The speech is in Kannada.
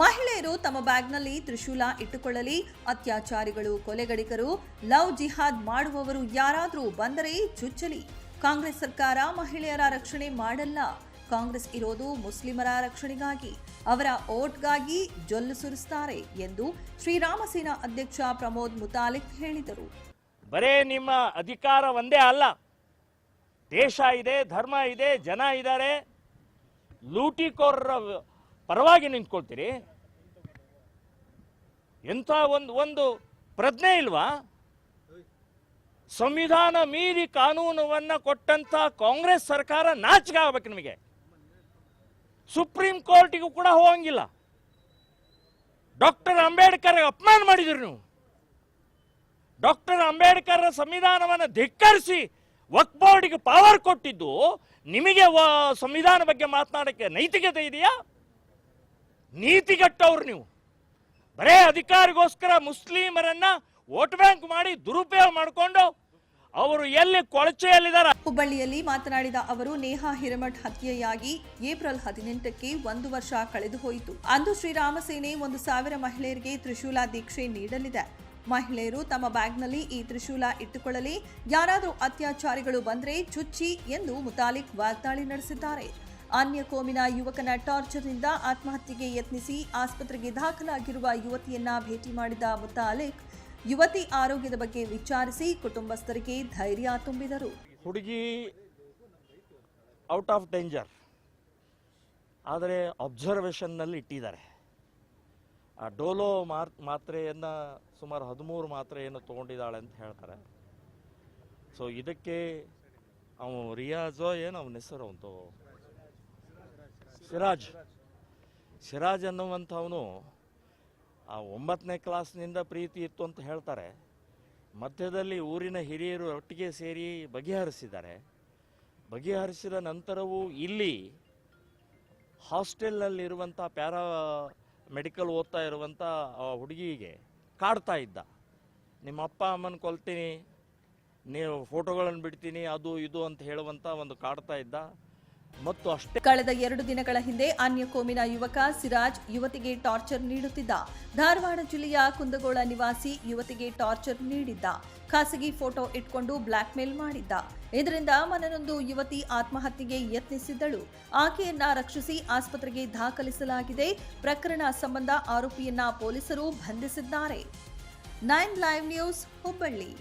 ಮಹಿಳೆಯರು ತಮ್ಮ ಬ್ಯಾಗ್ನಲ್ಲಿ ತ್ರಿಶೂಲ ಇಟ್ಟುಕೊಳ್ಳಲಿ. ಅತ್ಯಾಚಾರಿಗಳು, ಕೊಲೆಗಡಿಗರು, ಲವ್ ಜಿಹಾದ್ ಮಾಡುವವರು ಯಾರಾದರೂ ಬಂದರೆ ಚುಚ್ಚಲಿ. ಕಾಂಗ್ರೆಸ್ ಸರ್ಕಾರ ಮಹಿಳೆಯರ ರಕ್ಷಣೆ ಮಾಡಲ್ಲ. ಕಾಂಗ್ರೆಸ್ ಇರೋದು ಮುಸ್ಲಿಮರ ರಕ್ಷಣೆಗಾಗಿ. ಅವರ ಓಟ್ಗಾಗಿ ಜೊಲ್ಲು ಸುರಿಸ್ತಾರೆ ಎಂದು ಶ್ರೀರಾಮ ಸೇನಾ ಅಧ್ಯಕ್ಷ ಪ್ರಮೋದ್ ಮುತಾಲಿಕ್ ಹೇಳಿದರು. ಬರೇ ನಿಮ್ಮ ಅಧಿಕಾರ ಒಂದೇ ಅಲ್ಲ. ದೇಶ ಇದೆ, ಧರ್ಮ ಇದೆ, ಜನ ಇದ್ದಾರೆ. ಲೂಟಿಕೋರರ ಪರವಾಗಿ ನಿಂತ್ಕೊಳ್ತೀರಿ. ಎಂಥ ಒಂದು ಒಂದು ಪ್ರಜ್ಞೆ ಇಲ್ವಾ? ಸಂವಿಧಾನ ಮೀರಿ ಕಾನೂನುವನ್ನು ಕೊಟ್ಟಂತ ಕಾಂಗ್ರೆಸ್ ಸರ್ಕಾರ ನಾಚಿಕೆ ಆಗ್ಬೇಕು ನಿಮಗೆ. ಸುಪ್ರೀಂ ಕೋರ್ಟಿಗೂ ಕೂಡ ಹೋಗಂಗಿಲ್ಲ. ಡಾಕ್ಟರ್ ಅಂಬೇಡ್ಕರ್ ಅಪಮಾನ ಮಾಡಿದ್ರು ನೀವು. ಡಾಕ್ಟರ್ ಅಂಬೇಡ್ಕರ್ ಸಂವಿಧಾನವನ್ನು ಧಿಕ್ಕರಿಸಿ ವಕ್ ಬೋರ್ಡ್ಗೆ ಪವರ್ ಕೊಟ್ಟಿದ್ದು ನಿಮಗೆ ಸಂವಿಧಾನ ಬಗ್ಗೆ ಮಾತನಾಡಕ್ಕೆ ನೈತಿಕತೆ ಇದೆಯಾ? ನೀತಿಗೆಟ್ಟವ್ರು ನೀವು. ಬರೇ ಅಧಿಕಾರಿಗೋಸ್ಕರ ಮುಸ್ಲಿಮರನ್ನ ವೋಟ್ ಬ್ಯಾಂಕ್ ಮಾಡಿ ದುರುಪಯೋಗ ಮಾಡಿಕೊಂಡು ಅವರು ಎಲ್ಲಿ ಕೊಳಚೆಯಲ್ಲಿದ್ದಾರೆ ಹುಬ್ಬಳ್ಳಿಯಲ್ಲಿ ಮಾತನಾಡಿದ ಅವರು, ನೇಹಾ ಹಿರಮಠ್ ಹತ್ಯೆಯಾಗಿ ಏಪ್ರಿಲ್ ಹದಿನೆಂಟಕ್ಕೆ ಒಂದು ವರ್ಷ ಕಳೆದು ಹೋಯಿತು. ಅಂದು ಶ್ರೀರಾಮ ಸೇನೆ ಒಂದು ಸಾವಿರ ಮಹಿಳೆಯರಿಗೆ ತ್ರಿಶೂಲ ದೀಕ್ಷೆ ನೀಡಲಿದೆ. ಮಹಿಳೆಯರು ತಮ್ಮ ಬ್ಯಾಗ್ನಲ್ಲಿ ಈ ತ್ರಿಶೂಲ ಇಟ್ಟುಕೊಳ್ಳಲಿ, ಯಾರಾದರೂ ಅತ್ಯಾಚಾರಿಗಳು ಬಂದರೆ ಚುಚ್ಚಿ ಎಂದು ಮುತಾಲಿಕ್ ವಾಗ್ದಾಳಿ ನಡೆಸಿದ್ದಾರೆ. ಅನ್ಯ ಕೋಮಿನ ಯುವಕನ ಟಾರ್ಚರ್ನಿಂದ ಆತ್ಮಹತ್ಯೆಗೆ ಯತ್ನಿಸಿ ಆಸ್ಪತ್ರೆಗೆ ದಾಖಲಾಗಿರುವ ಯುವತಿಯನ್ನ ಭೇಟಿ ಮಾಡಿದ ಮುತಾಲಿಕ್, ಯುವತಿ ಆರೋಗ್ಯದ ಬಗ್ಗೆ ವಿಚಾರಿಸಿ ಕುಟುಂಬಸ್ಥರಿಗೆ ಧೈರ್ಯ ತುಂಬಿದರು. ಹುಡುಗಿ ಔಟ್ ಆಫ್ ಡೇಂಜರ್. ಆದರೆ ಅಬ್ಸರ್ವೇಷನ್ನಲ್ಲಿ ಇಟ್ಟಿದ್ದಾರೆ. ಆ ಡೋಲೋ ಮಾತ್ರೆಯನ್ನು ಸುಮಾರು ಹದಿಮೂರು ಮಾತ್ರೆಯನ್ನು ತೊಗೊಂಡಿದ್ದಾಳೆ ಅಂತ ಹೇಳ್ತಾರೆ. ಸೊ ಇದಕ್ಕೆ ಅವನು ರಿಯಾಜೋ ಏನು, ಅವನ ಹೆಸರು ಅವನು ಸಿರಾಜ್. ಸಿರಾಜ್ ಅನ್ನುವಂಥವನು ಆ ಒಂಬತ್ತನೇ ಕ್ಲಾಸ್ನಿಂದ ಪ್ರೀತಿ ಇತ್ತು ಅಂತ ಹೇಳ್ತಾರೆ. ಮಧ್ಯದಲ್ಲಿ ಊರಿನ ಹಿರಿಯರು ಒಟ್ಟಿಗೆ ಸೇರಿ ಬಗೆಹರಿಸಿದ್ದಾರೆ. ಬಗೆಹರಿಸಿದ ನಂತರವೂ ಇಲ್ಲಿ ಹಾಸ್ಟೆಲ್ನಲ್ಲಿರುವಂಥ ಪ್ಯಾರಾ ಮೆಡಿಕಲ್ ಓದ್ತಾ ಇರುವಂಥ ಹುಡುಗಿಗೆ ಕಾಡ್ತಾ ಇದ್ದ. ನಿಮ್ಮ ಅಪ್ಪ ಅಮ್ಮನ ಕೊಲ್ತೀನಿ, ನೀವು ಫೋಟೋಗಳನ್ನು ಬಿಡ್ತೀನಿ, ಅದು ಇದು ಅಂತ ಹೇಳುವಂಥ ಒಂದು ಕಾಡ್ತಾ ಇದ್ದ. ಮತ್ತು ಅಷ್ಟೇ. ಕಳೆದ ಎರಡು ದಿನಗಳ ಹಿಂದೆ ಅನ್ಯ ಕೋಮಿನ ಯುವಕ ಸಿರಾಜ್ ಯುವತಿಗೆ ಟಾರ್ಚರ್ ನೀಡುತ್ತಿದ್ದ. ಧಾರವಾಡ ಜಿಲ್ಲೆಯ ಕುಂದಗೋಳ ನಿವಾಸಿ ಯುವತಿಗೆ ಟಾರ್ಚರ್ ನೀಡಿದ್ದ. ಖಾಸಗಿ ಫೋಟೋ ಇಟ್ಕೊಂಡು ಬ್ಲಾಕ್ ಮೇಲ್ ಮಾಡಿದ್ದ. ಇದರಿಂದ ಮನನೊಂದು ಯುವತಿ ಆತ್ಮಹತ್ಯೆಗೆ ಯತ್ನಿಸಿದ್ದಳು. ಆಕೆಯನ್ನ ರಕ್ಷಿಸಿ ಆಸ್ಪತ್ರೆಗೆ ದಾಖಲಿಸಲಾಗಿದೆ. ಪ್ರಕರಣ ಸಂಬಂಧ ಆರೋಪಿಯನ್ನ ಪೊಲೀಸರು ಬಂಧಿಸಿದ್ದಾರೆ. Nine live news Hubballi.